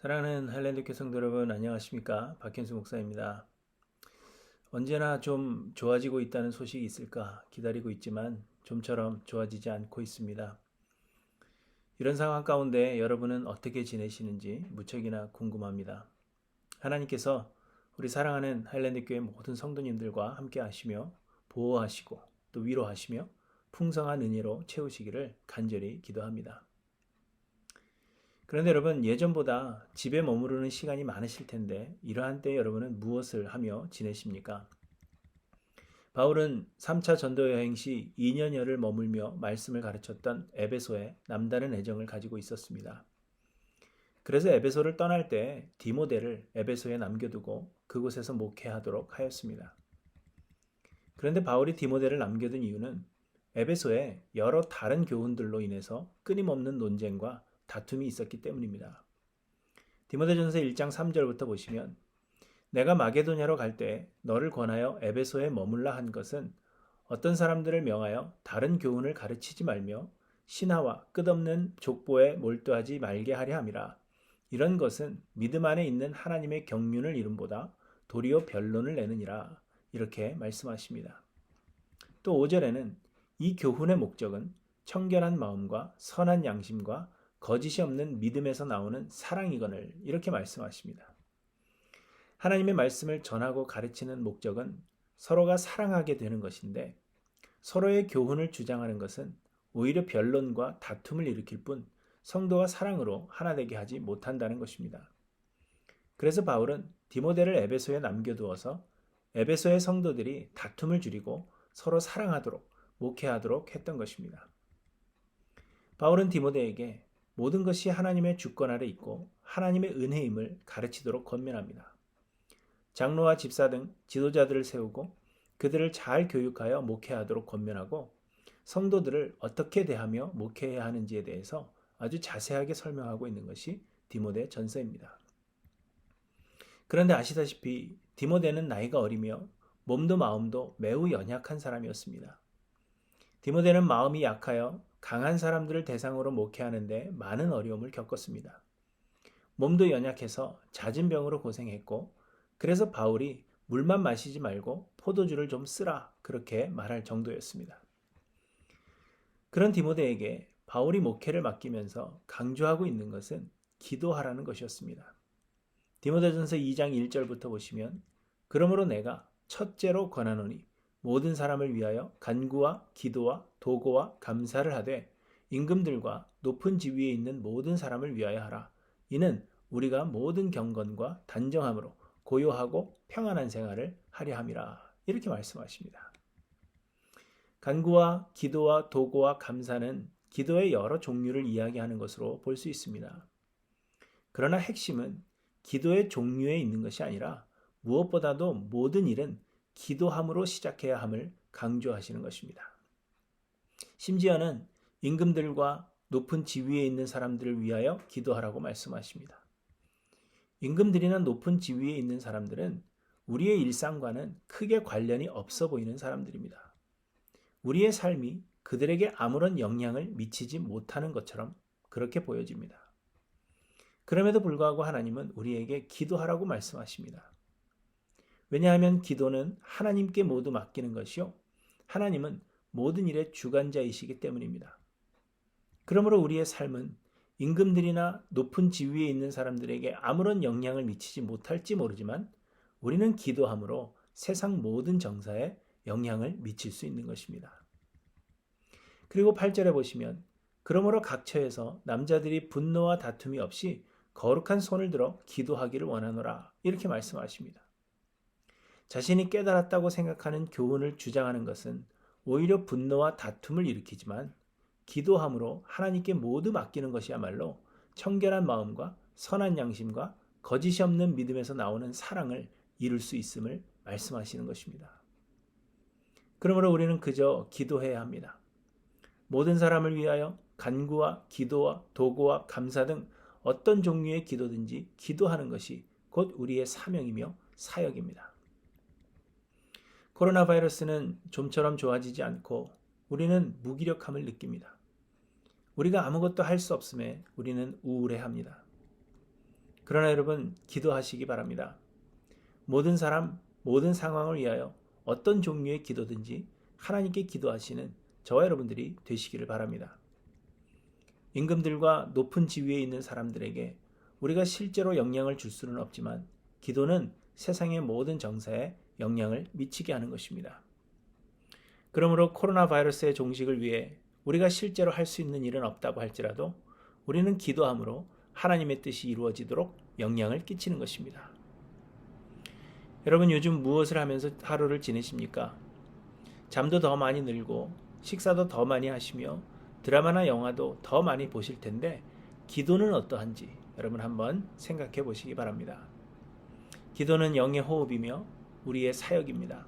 사랑하는 하일랜드 교 성도 여러분 안녕하십니까 박현수 목사입니다. 언제나 좀 좋아지고 있다는 소식이 있을까 기다리고 있지만 좀처럼 좋아지지 않고 있습니다. 이런 상황 가운데 여러분은 어떻게 지내시는지 무척이나 궁금합니다. 하나님께서 우리 사랑하는 하일랜드 교회 모든 성도님들과 함께 하시며 보호하시고 또 위로하시며 풍성한 은혜로 채우시기를 간절히 기도합니다. 그런데 여러분 예전보다 집에 머무르는 시간이 많으실 텐데 이러한 때 여러분은 무엇을 하며 지내십니까? 바울은 3차 전도 여행 시 2년여를 머물며 말씀을 가르쳤던 에베소에 남다른 애정을 가지고 있었습니다. 그래서 에베소를 떠날 때 디모데를 에베소에 남겨두고 그곳에서 목회하도록 하였습니다. 그런데 바울이 디모데를 남겨둔 이유는 에베소에 여러 다른 교훈들로 인해서 끊임없는 논쟁과 다툼이 있었기 때문입니다. 디모데전서 1장 3절부터 보시면 내가 마게도냐로 갈 때 너를 권하여 에베소에 머물라 한 것은 어떤 사람들을 명하여 다른 교훈을 가르치지 말며 신하와 끝없는 족보에 몰두하지 말게 하려 함이라. 이런 것은 믿음 안에 있는 하나님의 경륜을 이름보다 도리어 변론을 내느니라. 이렇게 말씀하십니다. 또 5절에는 이 교훈의 목적은 청결한 마음과 선한 양심과 거짓이 없는 믿음에서 나오는 사랑이거늘 이렇게 말씀하십니다. 하나님의 말씀을 전하고 가르치는 목적은 서로가 사랑하게 되는 것인데 서로의 교훈을 주장하는 것은 오히려 변론과 다툼을 일으킬 뿐 성도와 사랑으로 하나 되게 하지 못한다는 것입니다. 그래서 바울은 디모데를 에베소에 남겨두어서 에베소의 성도들이 다툼을 줄이고 서로 사랑하도록 목회하도록 했던 것입니다. 바울은 디모데에게 모든 것이 하나님의 주권 아래 있고 하나님의 은혜임을 가르치도록 권면합니다. 장로와 집사 등 지도자들을 세우고 그들을 잘 교육하여 목회하도록 권면하고 성도들을 어떻게 대하며 목회해야 하는지에 대해서 아주 자세하게 설명하고 있는 것이 디모데 전서입니다. 그런데 아시다시피 디모데는 나이가 어리며 몸도 마음도 매우 연약한 사람이었습니다. 디모데는 마음이 약하여 강한 사람들을 대상으로 목회하는데 많은 어려움을 겪었습니다. 몸도 연약해서 잦은 병으로 고생했고 그래서 바울이 물만 마시지 말고 포도주를 좀 쓰라 그렇게 말할 정도였습니다. 그런 디모데에게 바울이 목회를 맡기면서 강조하고 있는 것은 기도하라는 것이었습니다. 디모데전서 2장 1절부터 보시면 그러므로 내가 첫째로 권하노니 모든 사람을 위하여 간구와 기도와 도고와 감사를 하되 임금들과 높은 지위에 있는 모든 사람을 위하여 하라. 이는 우리가 모든 경건과 단정함으로 고요하고 평안한 생활을 하려 함이라. 이렇게 말씀하십니다. 간구와 기도와 도고와 감사는 기도의 여러 종류를 이야기하는 것으로 볼 수 있습니다. 그러나 핵심은 기도의 종류에 있는 것이 아니라 무엇보다도 모든 일은 기도함으로 시작해야 함을 강조하시는 것입니다. 심지어는 임금들과 높은 지위에 있는 사람들을 위하여 기도하라고 말씀하십니다. 임금들이나 높은 지위에 있는 사람들은 우리의 일상과는 크게 관련이 없어 보이는 사람들입니다. 우리의 삶이 그들에게 아무런 영향을 미치지 못하는 것처럼 그렇게 보여집니다. 그럼에도 불구하고 하나님은 우리에게 기도하라고 말씀하십니다. 왜냐하면 기도는 하나님께 모두 맡기는 것이요. 하나님은 모든 일의 주관자이시기 때문입니다. 그러므로 우리의 삶은 임금들이나 높은 지위에 있는 사람들에게 아무런 영향을 미치지 못할지 모르지만 우리는 기도함으로 세상 모든 정사에 영향을 미칠 수 있는 것입니다. 그리고 8절에 보시면 그러므로 각 처에서 남자들이 분노와 다툼이 없이 거룩한 손을 들어 기도하기를 원하노라 이렇게 말씀하십니다. 자신이 깨달았다고 생각하는 교훈을 주장하는 것은 오히려 분노와 다툼을 일으키지만 기도함으로 하나님께 모두 맡기는 것이야말로 청결한 마음과 선한 양심과 거짓이 없는 믿음에서 나오는 사랑을 이룰 수 있음을 말씀하시는 것입니다. 그러므로 우리는 그저 기도해야 합니다. 모든 사람을 위하여 간구와 기도와 도구와 감사 등 어떤 종류의 기도든지 기도하는 것이 곧 우리의 사명이며 사역입니다. 코로나 바이러스는 좀처럼 좋아지지 않고 우리는 무기력함을 느낍니다. 우리가 아무것도 할 수 없음에 우리는 우울해합니다. 그러나 여러분 기도하시기 바랍니다. 모든 사람, 모든 상황을 위하여 어떤 종류의 기도든지 하나님께 기도하시는 저와 여러분들이 되시기를 바랍니다. 임금들과 높은 지위에 있는 사람들에게 우리가 실제로 영향을 줄 수는 없지만 기도는 세상의 모든 정사에 영향을 미치게 하는 것입니다. 그러므로 코로나 바이러스의 종식을 위해 우리가 실제로 할 수 있는 일은 없다고 할지라도 우리는 기도함으로 하나님의 뜻이 이루어지도록 영향을 끼치는 것입니다. 여러분 요즘 무엇을 하면서 하루를 지내십니까? 잠도 더 많이 늘고 식사도 더 많이 하시며 드라마나 영화도 더 많이 보실 텐데 기도는 어떠한지 여러분 한번 생각해 보시기 바랍니다. 기도는 영의 호흡이며 우리의 사역입니다.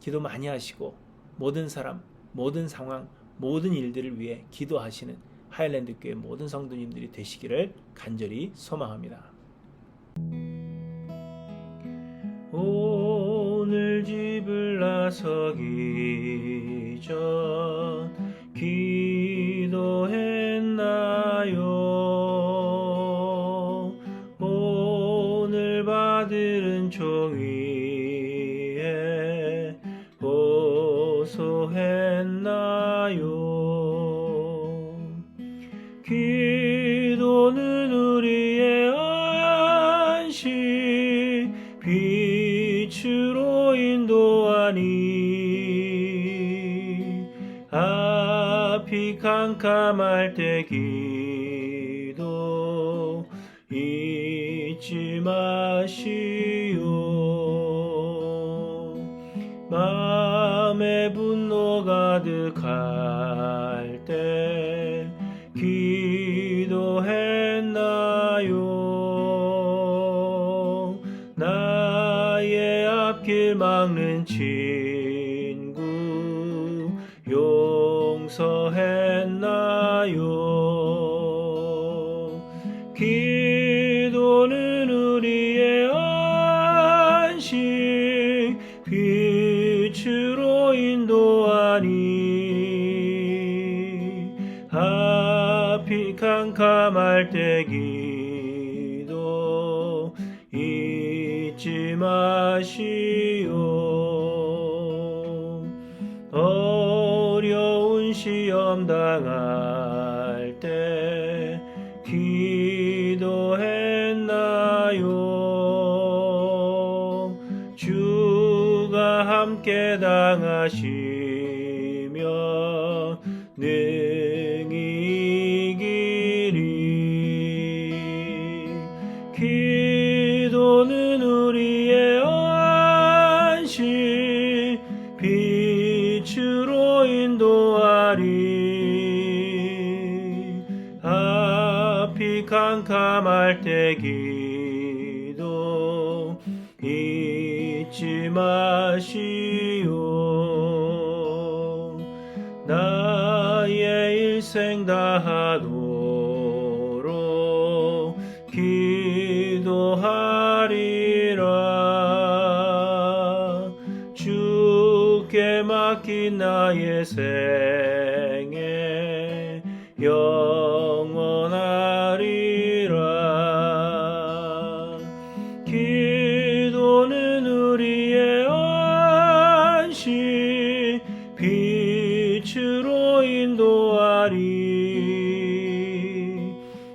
기도 많이 하시고 모든 사람, 모든 상황, 모든 일들을 위해 기도하시는 하일랜드 교회 모든 성도님들이 되시기를 간절히 소망합니다. 오늘 집을 나서기 전 기도했나요? 오늘 받은 종이 고소했나요? 기도는 우리의 안식 빛으로 인도하니 앞이 캄캄할 때 기도 잊지 마시오 때 기도했나요? 나의 앞길 막는 친구 용서했나요? 기 할 때 기도 잊지 마시오 어려운 시험 당할 때 기도했나요? 주가 함께 당하시며 능 빛으로 인도하리. 앞이 캄캄할 때 기도 잊지 마시오. 나의 일생 다하도록 기도하 나의 생애 영원하리라. 기도는 우리의 안식 빛으로 인도하리.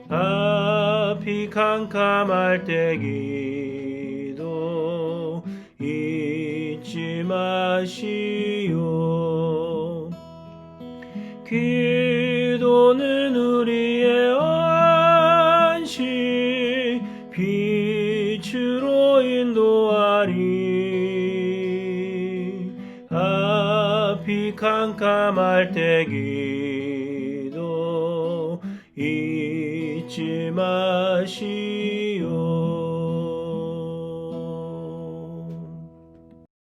앞이 캄캄할 때 기도 잊지 마시오 기도는 우리의 안식 빛으로 인도하리. 앞이 캄캄할 때 기도 잊지 마시오